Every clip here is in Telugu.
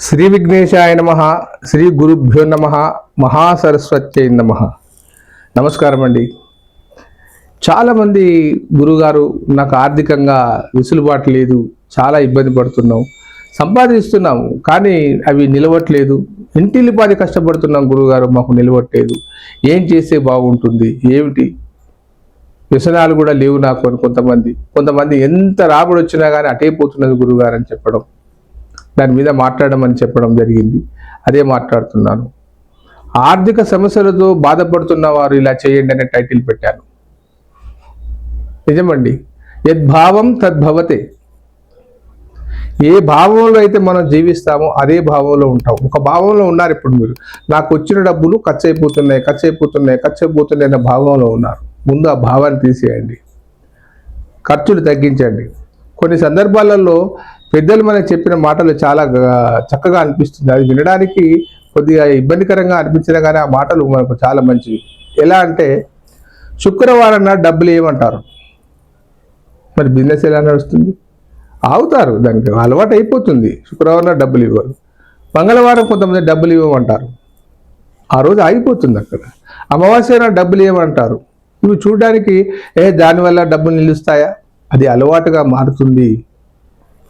శ్రీ విఘ్నేశాయ నమ శ్రీ గురుభ్యో నమ మహాసరస్వత్యై నమ. నమస్కారం అండి. చాలామంది గురుగారు నాకు ఆర్థికంగా వెసులుబాటు లేదు చాలా ఇబ్బంది పడుతున్నాం. సంపాదిస్తున్నాం కానీ అవి నిలవట్లేదు. ఇంటిల్లిపాది కష్టపడుతున్నాం గురుగారు మాకు నిలవట్లేదు. ఏం చేస్తే బాగుంటుంది? ఏమిటి? వ్యసనాలు కూడా లేవు నాకు అని కొంతమంది. కొంతమంది ఎంత రాబడి వచ్చినా కానీ అటే పోతున్నది గురుగారు అని చెప్పడం. దాని మీద మాట్లాడమని చెప్పడం జరిగింది. అదే మాట్లాడుతున్నాను ఆర్థిక సమస్యలతో బాధపడుతున్న వారు ఇలా చేయండి అనే టైటిల్ పెట్టాను నిజమండి. యద్భావం తద్భవతే ఏ భావంలో అయితే మనం జీవిస్తామో అదే భావంలో ఉంటాం. ఒక భావంలో ఉన్నారు ఇప్పుడు మీరు. నాకు వచ్చిన డబ్బులు ఖర్చు అయిపోతున్నాయి ఖర్చు అయిపోతున్నాయి ఖర్చు అయిపోతున్నాయి అనే భావంలో ఉన్నారు. ముందు ఆ భావాన్ని తీసేయండి. ఖర్చులు తగ్గించండి. కొన్ని సందర్భాలలో పెద్దలు మనకు చెప్పిన మాటలు చాలా చక్కగా అనిపిస్తుంది. అది వినడానికి కొద్దిగా ఇబ్బందికరంగా అనిపించినా కానీ ఆ మాటలు మనకు చాలా మంచివి. ఎలా అంటే శుక్రవారం నాడు డబ్బులు ఏమంటారు? మరి బిజినెస్ ఎలా నడుస్తుంది? ఆగుతారు దానికి అలవాటు అయిపోతుంది. శుక్రవారం నాడు డబ్బులు ఇవ్వరు. మంగళవారం కొంతమంది డబ్బులు ఇవ్వమంటారు. ఆ రోజు ఆగిపోతుంది అక్కడ. అమావాస్య నాడు డబ్బులు ఇవ్వమంటారు. ఇవి చూడడానికి ఏ దానివల్ల డబ్బులు నిలుస్తాయా? అది అలవాటుగా మారుతుంది.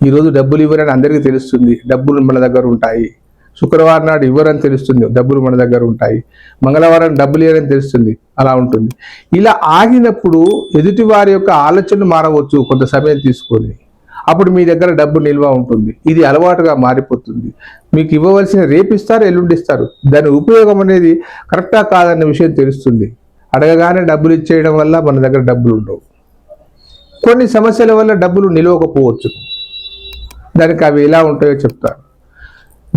ఈరోజు డబ్బులు ఇవ్వరని అందరికీ తెలుస్తుంది. డబ్బులు మన దగ్గర ఉంటాయి. శుక్రవారం నాడు ఇవ్వరని తెలుస్తుంది. డబ్బులు మన దగ్గర ఉంటాయి. మంగళవారం డబ్బులు ఇవ్వరని తెలుస్తుంది. అలా ఉంటుంది. ఇలా ఆగినప్పుడు ఎదుటి వారి యొక్క ఆలోచనలు మారవచ్చు కొంత సమయం తీసుకొని. అప్పుడు మీ దగ్గర డబ్బు నిల్వ ఉంటుంది. ఇది అలవాటుగా మారిపోతుంది. మీకు ఇవ్వవలసిన రేపు ఇస్తారు. దాని ఉపయోగం అనేది కరెక్టా కాదన్న విషయం తెలుస్తుంది. అడగగానే డబ్బులు ఇచ్చేయడం వల్ల మన దగ్గర డబ్బులు ఉండవు. కొన్ని సమస్యల వల్ల డబ్బులు నిలవకపోవచ్చు. దానికి అవి ఎలా ఉంటాయో చెప్తాను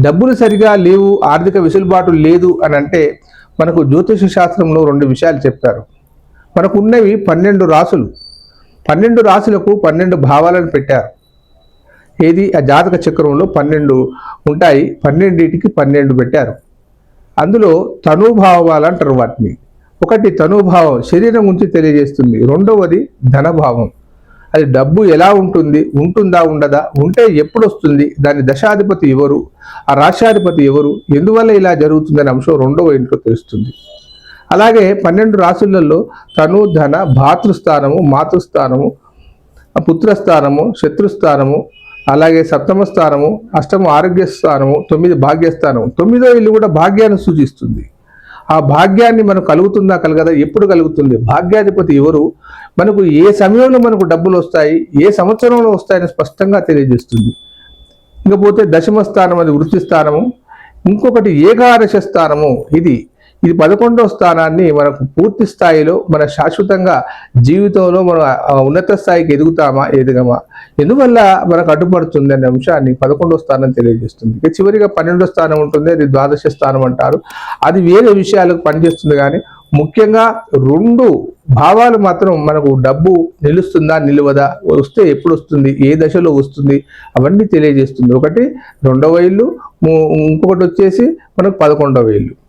డబ్బులు సరిగా లేవు ఆర్థిక వెసులుబాటు లేదు అని అంటే మనకు జ్యోతిష శాస్త్రంలో రెండు విషయాలు చెప్తారు. మనకు ఉన్నవి పన్నెండు రాసులు. పన్నెండు రాసులకు పన్నెండు భావాలను పెట్టారు. ఏది? ఆ జాతక చక్రంలో పన్నెండు ఉంటాయి. పన్నెండింటికి పన్నెండు పెట్టారు. అందులో తనుభావాలు అంటారు వాటిని. ఒకటి తనుభావం శరీరం గురించి తెలియజేస్తుంది. రెండవది ధనభావం. అది డబ్బు ఎలా ఉంటుంది ఉంటుందా ఉండదా ఉంటే ఎప్పుడు వస్తుంది దాని దశాధిపతి ఎవరు ఆ రాష్ట్రాధిపతి ఎవరు ఎందువల్ల ఇలా జరుగుతుందనే అంశం రెండవ ఇంట్లో తెలుస్తుంది. అలాగే పన్నెండు రాసులలో తను ధన భాతృస్థానము మాతృస్థానము పుత్రస్థానము శత్రుస్థానము అలాగే సప్తమ స్థానము అష్టమ ఆరోగ్య స్థానము తొమ్మిది భాగ్యస్థానం తొమ్మిదో ఇల్లు కూడా భాగ్యాన్ని సూచిస్తుంది. ఆ భాగ్యాన్ని మనకు కలుగుతుందా కలగదా? ఎప్పుడు కలుగుతుంది? భాగ్యాధిపతి ఎవరు? మనకు ఏ సమయంలో మనకు డబ్బులు వస్తాయి? ఏ సంవత్సరంలో వస్తాయని స్పష్టంగా తెలియజేస్తుంది. ఇకపోతే దశమ స్థానం అది వృత్తి స్థానము. ఇంకొకటి ఏకాదశ స్థానము. ఇది ఇది పదకొండవ స్థానాన్ని మనకు పూర్తి స్థాయిలో మన శాశ్వతంగా జీవితంలో మనం ఉన్నత స్థాయికి ఎదుగుతామా ఎదగమా ఎందువల్ల మనకు అడ్డుపడుతుంది అనే అంశాన్ని పదకొండవ స్థానం తెలియజేస్తుంది. ఇక చివరిగా పన్నెండో స్థానం ఉంటుంది అది ద్వాదశ స్థానం అంటారు. అది వేరే విషయాలకు పనిచేస్తుంది కానీ ముఖ్యంగా రెండు భావాలు మాత్రం మనకు డబ్బు నిలుస్తుందా నిలువదా వస్తే ఎప్పుడు వస్తుంది ఏ దశలో వస్తుంది అవన్నీ తెలియజేస్తుంది. ఒకటి రెండవ ఇల్లు ము- ఇంకొకటి వచ్చేసి మనకు పదకొండవ ఇల్లు.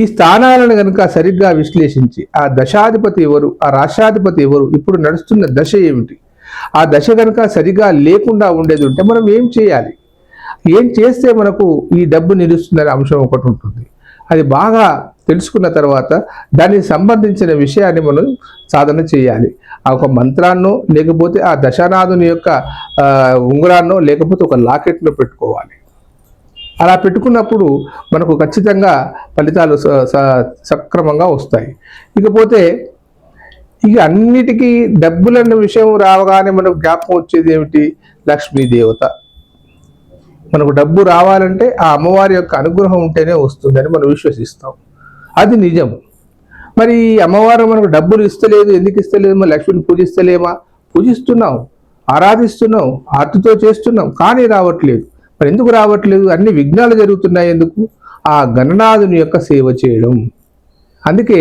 ఈ స్థానాలను కనుక సరిగ్గా విశ్లేషించి ఆ దశాధిపతి ఎవరు ఆ రాష్ట్రాధిపతి ఎవరు ఇప్పుడు నడుస్తున్న దశ ఏమిటి? ఆ దశ కనుక సరిగా లేకుండా ఉండేది ఉంటే మనం ఏం చేయాలి? ఏం చేస్తే మనకు ఈ డబ్బు నిలుస్తుందనే అంశం ఒకటి ఉంటుంది. అది బాగా తెలుసుకున్న తర్వాత దానికి సంబంధించిన విషయాన్ని మనం సాధన చేయాలి. ఆ ఒక మంత్రాన్నో లేకపోతే ఆ దశానాథుని యొక్క ఉంగరాన్నో లేకపోతే ఒక లాకెట్లో పెట్టుకోవాలి. అలా పెట్టుకున్నప్పుడు మనకు ఖచ్చితంగా ఫలితాలు స- స- సక్రమంగా వస్తాయి. ఇకపోతే ఇక అన్నిటికీ డబ్బులన్న విషయం రావగానే మనకు జ్ఞాపకం వచ్చేది ఏమిటి? లక్ష్మీ దేవత. మనకు డబ్బు రావాలంటే ఆ అమ్మవారి యొక్క అనుగ్రహం ఉంటేనే వస్తుందని మనం విశ్వసిస్తాం. అది నిజం మరి ఈ అమ్మవారు మనకు డబ్బులు ఇస్తలేదు ఎందుకు ఇస్తలేదు? మరి లక్ష్మిని పూజిస్తలేమా? పూజిస్తున్నాం ఆరాధిస్తున్నాం ఆర్తితో చేస్తున్నాం కానీ రావట్లేదు. మరి ఎందుకు రావట్లేదు? అన్ని విఘ్నాలు జరుగుతున్నాయి ఎందుకు? ఆ గణనాథుని యొక్క సేవ చేయడం. అందుకే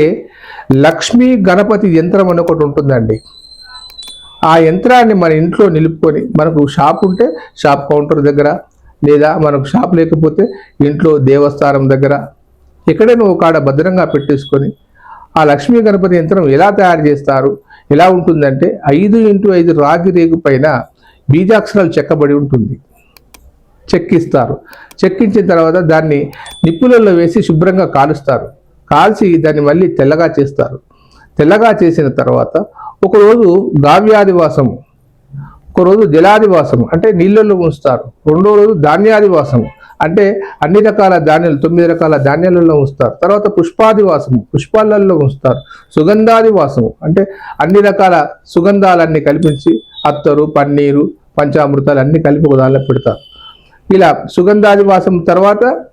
లక్ష్మీ గణపతి యంత్రం అని ఒకటి ఉంటుందండి. ఆ యంత్రాన్ని మన ఇంట్లో నిలుపుకొని మనకు షాప్ ఉంటే షాప్ కౌంటర్ దగ్గర లేదా మనకు షాప్ లేకపోతే ఇంట్లో దేవస్థానం దగ్గర ఎక్కడైనా ఒక కాడ భద్రంగా పెట్టేసుకొని ఆ లక్ష్మీ గణపతి యంత్రం ఎలా తయారు చేస్తారు ఎలా ఉంటుందంటే ఐదు ఇంటూ ఐదు రాగి రేగు పైన బీజాక్షరాలు చెక్కబడి ఉంటుంది. చెక్కిస్తారు. చెక్కించిన తర్వాత దాన్ని నిప్పులలో వేసి శుభ్రంగా కాలుస్తారు. కాల్చి దాన్ని మళ్ళీ తెల్లగా చేస్తారు. తెల్లగా చేసిన తర్వాత ఒకరోజు గావ్యాదివాసం ఒకరోజు జలాదివాసం అంటే నీళ్ళల్లో ఉంచుతారు. రెండో రోజు ధాన్యాదివాసం అంటే అన్ని రకాల ధాన్యాలు తొమ్మిది రకాల ధాన్యాలలో ఉంచుతారు. తర్వాత పుష్పాదివాసము పుష్పాలలో ఉంచుతారు. సుగంధాదివాసము అంటే అన్ని రకాల సుగంధాలన్నీ కల్పించి అత్తరు పన్నీరు పంచామృతాలు అన్నీ కలిపి ఒక దానిలో పెడతారు. ఇలా సుగంధాదివాసం తర్వాత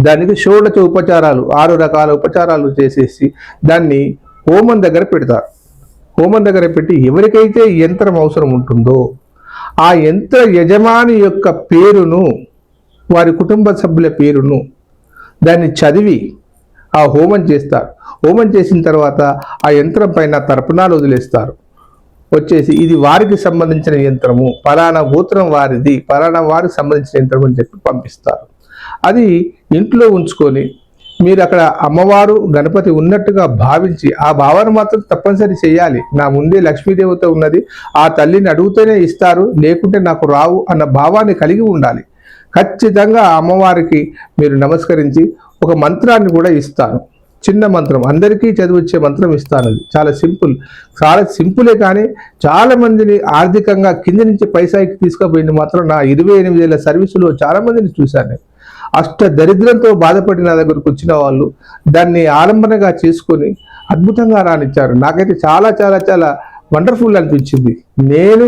దానికి షోడచ ఉపచారాలు ఆరు రకాల ఉపచారాలు చేసేసి దాన్ని హోమం దగ్గర పెడతారు. హోమం దగ్గర పెట్టి ఎవరికైతే యంత్రం అవసరం ఉంటుందో ఆ యంత్ర యజమాని యొక్క పేరును వారి కుటుంబ సభ్యుల పేరును దాన్ని చదివి ఆ హోమం చేస్తారు. హోమం చేసిన తర్వాత ఆ యంత్రం పైన తర్పణాలు వదిలేస్తారు. వచ్చేసి ఇది వారికి సంబంధించిన యంత్రము. పలానా గోత్రం వారిది పలానా వారికి సంబంధించిన యంత్రం అని చెప్పి పంపిస్తారు. అది ఇంట్లో ఉంచుకొని మీరు అక్కడ అమ్మవారు గణపతి ఉన్నట్టుగా భావించి ఆ భావన మాత్రం తప్పనిసరి చేయాలి. నా ముందే లక్ష్మీదేవత ఉన్నది. ఆ తల్లిని అడుగుతూనే ఇస్తారు. లేకుంటే నాకు రావు అన్న భావాన్ని కలిగి ఉండాలి. ఖచ్చితంగా అమ్మవారికి మీరు నమస్కరించి ఒక మంత్రాన్ని కూడా ఇస్తాను. చిన్న మంత్రం. అందరికీ చదివచ్చే మంత్రం ఇస్తాను అది. చాలా సింపుల్. చాలా సింపులే కానీ చాలా మందిని ఆర్థికంగా కింద నుంచి పైసాకి తీసుకుపోయింది మాత్రం నా ఇరవై ఎనిమిదేళ్ళ సర్వీసులో చాలా మందిని చూశాను నేను. అష్ట దరిద్రంతో బాధపడి నా దగ్గరకు వచ్చిన వాళ్ళు దాన్ని ఆలంబనగా చేసుకొని అద్భుతంగా రానిచ్చారు నాకైతే చాలా చాలా చాలా వండర్ఫుల్ అనిపించింది. నేను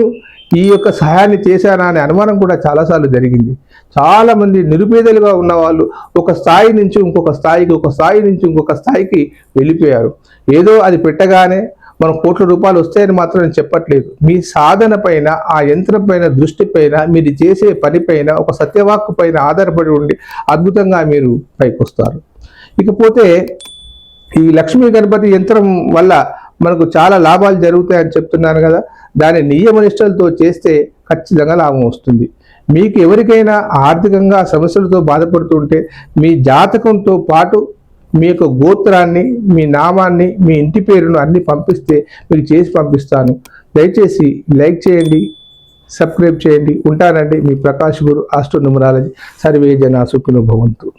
ఈ యొక్క సహాయాన్ని చేశానా అనే అనుమానం కూడా చాలాసార్లు జరిగింది. చాలామంది నిరుపేదలుగా ఉన్న వాళ్ళు ఒక స్థాయి నుంచి ఇంకొక స్థాయికి ఒక స్థాయి నుంచి ఇంకొక స్థాయికి వెళ్ళిపోయారు. ఏదో అది పెట్టగానే మనం కోట్ల రూపాయలు వస్తాయని మాత్రం నేను చెప్పట్లేదు. మీ సాధన పైన ఆ యంత్రం పైన దృష్టి పైన మీరు చేసే పని పైన ఒక సత్యవాక్కు పైన ఆధారపడి ఉండి అద్భుతంగా మీరు పైకి వస్తారు. ఇకపోతే ఈ లక్ష్మీ గణపతి యంత్రం వల్ల మనకు చాలా లాభాలు జరుగుతాయని చెప్తున్నాను కదా. దాని నియమ నిష్టలతో చేస్తే ఖచ్చితంగా లాభం వస్తుంది. మీకు ఎవరికైనా ఆర్థికంగా సమస్యలతో బాధపడుతుంటే మీ జాతకంతో పాటు మీ యొక్క గోత్రాన్ని మీ నామాన్ని మీ ఇంటి పేరును అన్ని పంపిస్తే మీకు చేసి పంపిస్తాను. దయచేసి లైక్ చేయండి సబ్స్క్రైబ్ చేయండి. ఉంటానండి మీ ప్రకాష్ గురు ఆస్ట్రో న్యూమరాలజీ. సర్వే జనా సుఖినో భవంతు.